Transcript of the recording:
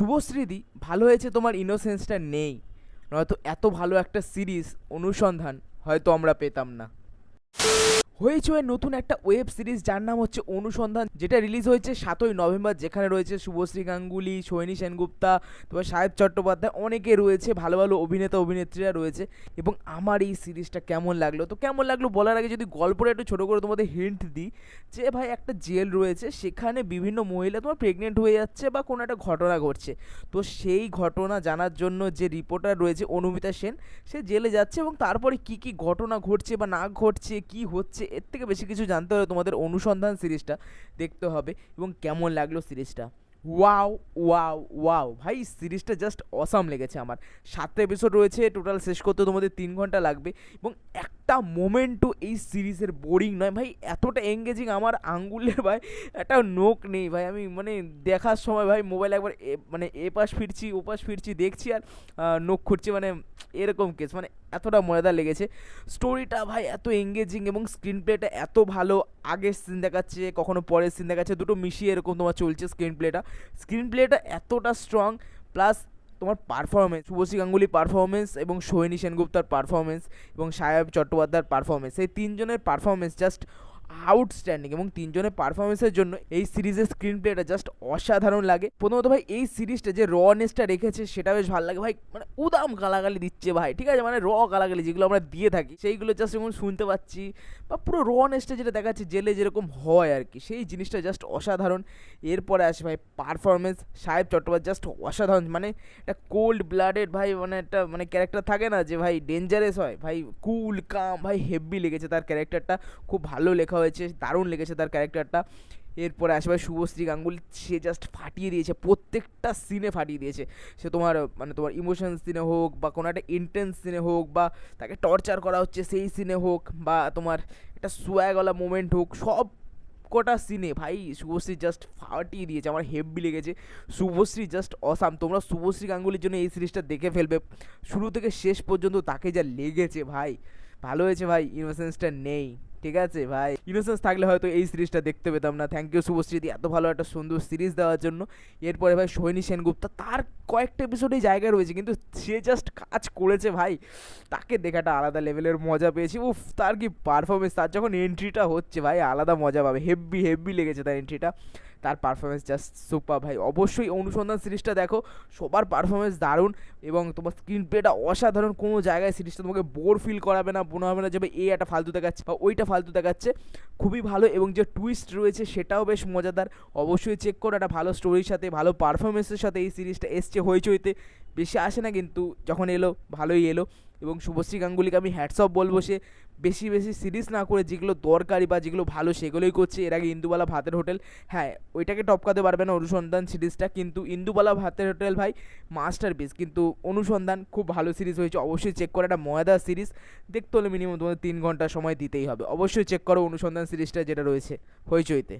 শুভশ্রীদি, ভালো হয়েছে তোমার ইনোসেন্সটা নেই। নয়তো এত ভালো একটা সিরিজ অনুসন্ধান হয়তো আমরা পেতাম না। ওই নতুন একটা ওয়েব সিরিজ যার নাম হচ্ছে অনুসন্ধান, যেটা রিলিজ হয়েছে সাতই নভেম্বর, যেখানে রয়েছে শুভশ্রী গাঙ্গুলি সৈনী সেনগুপ্তা, তারপর সাহেব চট্টোপাধ্যায়, অনেকে রয়েছে, ভালো ভালো অভিনেতা, অভিনেত্রীরা রয়েছে। এবং আমার এই সিরিজটা কেমন লাগল? তো কেমন লাগল বলার আগে যদি গল্পটা একটু ছোটো করে তোমাদের হিন্ট দিই, যে ভাই একটা জেল রয়েছে, সেখানে বিভিন্ন মহিলা তোমার প্রেগনেন্ট হয়ে যাচ্ছে বা কোনো একটা ঘটনা ঘটছে। তো সেই ঘটনা জানার জন্য যে রিপোর্টার রয়েছে অনুমিতা সেন, সে জেলে যাচ্ছে এবং তারপরে কি কি ঘটনা ঘটছে বা না ঘটছে, কি হচ্ছে এর থেকে বেশি কিছু জানতে হলে তোমাদের অনুসন্ধান সিরিজটা দেখতে হবে এবং কেমন লাগল সিরিজটা। ওয়াও ওয়াও ওয়াও ভাই সিরিজটা জাস্ট অসাম লেগেছে আমার। সাতটা এপিসোড রয়েছে টোটাল শেষ করতে তোমাদের তিন ঘণ্টা লাগবে। এবং একটা মোমেন্টও এই সিরিজের বোরিং নয়। ভাই, এতটা এঙ্গেজিং আমার আঙ্গুলের ভাই, একটা নোক নেই। ভাই, আমি মানে দেখার সময়, ভাই মোবাইল একবার মানে এ পাশ ফিরছি ও পাশ ফিরছি, দেখছি আর নোক খুঁড়ছি মানে এরকম কেস মানে এতটা মজাদার লেগেছে। স্টোরিটা ভাই, এত এঙ্গেজিং এবং স্ক্রিন প্লেটা এত ভালো। আগের সিন দেখাচ্ছে, কখনো পরের সিন দেখাচ্ছে, দুটো মিশিয়ে এরকম তোমার চলছে স্ক্রিন প্লেটা স্ক্রিন প্লেটা এতটা স্ট্রং প্লাস তোমার পারফরমেন্স শুভশ্রী গাঙ্গুলি পারফরমেন্স এবং সোহিনী সেনগুপ্তার পারফরমেন্স এবং সাহেব চট্টোপাধ্যায়ের পারফরমেন্স এই তিনজনের পারফরমেন্স জাস্ট আউটস্ট্যান্ডিং এবং তিনজনের পারফরমেন্সের জন্য এই সিরিজের স্ক্রিন প্লেটা জাস্ট অসাধারণ লাগে। প্রথমত ভাই, এই সিরিজটা যে রনেসটা রেখেছে, সেটা বেশ ভালো লাগে। ভাই মানে উদাম গালাগালি দিচ্ছে ভাই, ঠিক আছে? মানে র গালাগালি যেগুলো আমরা দিয়ে থাকি, সেইগুলো জাস্ট এখন শুনতে পাচ্ছি বা পুরো রনেসটা যেটা দেখাচ্ছে, জেলে যেরকম হয় আর কি, সেই জিনিসটা জাস্ট অসাধারণ। এরপরে আসে ভাই পারফরমেন্স সাহেব চট্টোপাধ্যায় জাস্ট অসাধারণ। মানে একটা কোল্ড ব্লাডেড ভাই মানে একটা মানে ক্যারেক্টার থাকে না যে ভাই ডেঞ্জারাস হয়, ভাই কুল কাম ভাই হেভি লেগেছে তার ক্যারেক্টারটা খুব ভালো লেখা হয়েছে, দারুণ লেগেছে তার ক্যারেক্টারটা। এরপরে আসে ভাই শুভশ্রী গাঙ্গুলি, সে জাস্ট ফাটিয়ে দিয়েছে, প্রত্যেকটা সিনে ফাটিয়ে দিয়েছে। সে তোমার মানে তোমার ইমোশন সিনে হোক বা কোনো একটা ইন্টেন্স সিনে হোক বা তাকে টর্চার করা হচ্ছে সেই সিনে হোক বা তোমার একটা সোয়াগলা মোমেন্ট হোক, সব কটা সিনে ভাই শুভশ্রী জাস্ট ফাটিয়ে দিয়েছে, আমার হেভি লেগেছে। শুভশ্রী জাস্ট অসাম তোমরা শুভশ্রী গাঙ্গুলির জন্য এই সিরিজটা দেখে ফেলবে। শুরু থেকে শেষ পর্যন্ত তাকে যা লেগেছে ভাই, ভালো হয়েছে ভাই ইনোসেন্সটা নেই। ঠিক আছে, ভাই? ইনোসেন্স থাকলে হয়তো এই সিরিজটা দেখতে পেতাম না। থ্যাংক ইউ শুভশ্রী এত ভালো একটা সুন্দর সিরিজ দেওয়ার জন্য। এরপরে ভাই সৈনী সেনগুপ্তা, তার কয়েকটা এপিসোডেই জায়গা রয়েছে, কিন্তু সে জাস্ট কাজ করেছে, ভাই। তাকে দেখাটা আলাদা লেভেলের মজা পেয়েছি। উফ, তার কি পারফরমেন্স তার যখন এন্ট্রিটা হচ্ছে, ভাই, আলাদা মজা পাবে। হেভি হেভি লেগেছে তার এন্ট্রিটা তার পারফরমেন্স জাস্ট সুপার ভাই। অবশ্যই অনুসন্ধান সিরিজটা দেখো, সবার পারফরমেন্স দারুণ এবং তোমার স্ক্রিন প্লেটা অসাধারণ। কোনো জায়গায় সিরিজটা তোমাকে বোর ফিল করাবে না, মনে হবে না যে এই একটা ফালতু দেখাচ্ছে বা ওইটা ফালতু দেখাচ্ছে। খুবই ভালো এবং যে টুইস্ট রয়েছে সেটাও বেশ মজাদার। অবশ্যই চেক করো একটা ভালো স্টোরির সাথে, ভালো পারফরমেন্সের সাথে এই সিরিজটা এসছে হইচইতে। বেশি আসে না কিন্তু যখন এলো, ভালোই এলো। এবং শুভশ্রী গাঙ্গুলিকে আমি হ্যাটসঅপ বলব সে বেশি বেশি সিরিজ না করে যেগুলো দরকারি বা যেগুলো ভালো সেগুলোই করছে। এর আগে ইন্দুবালা ভাতের হোটেল হ্যাঁ ওইটাকে টপকাতে পারবে না অনুসন্ধান সিরিজটা, কিন্তু ইন্দুবালা ভাতের হোটেল ভাই মাস্টার পিস কিন্তু অনুসন্ধান খুব ভালো সিরিজ হয়েছে। অবশ্যই চেক করে একটা মজাদার সিরিজ দেখতে হলে মিনিমাম তোমাদের তিন ঘণ্টা সময় দিতেই হবে। অবশ্যই চেক করো অনুসন্ধান সিরিজটা যেটা রয়েছে হইচইতে।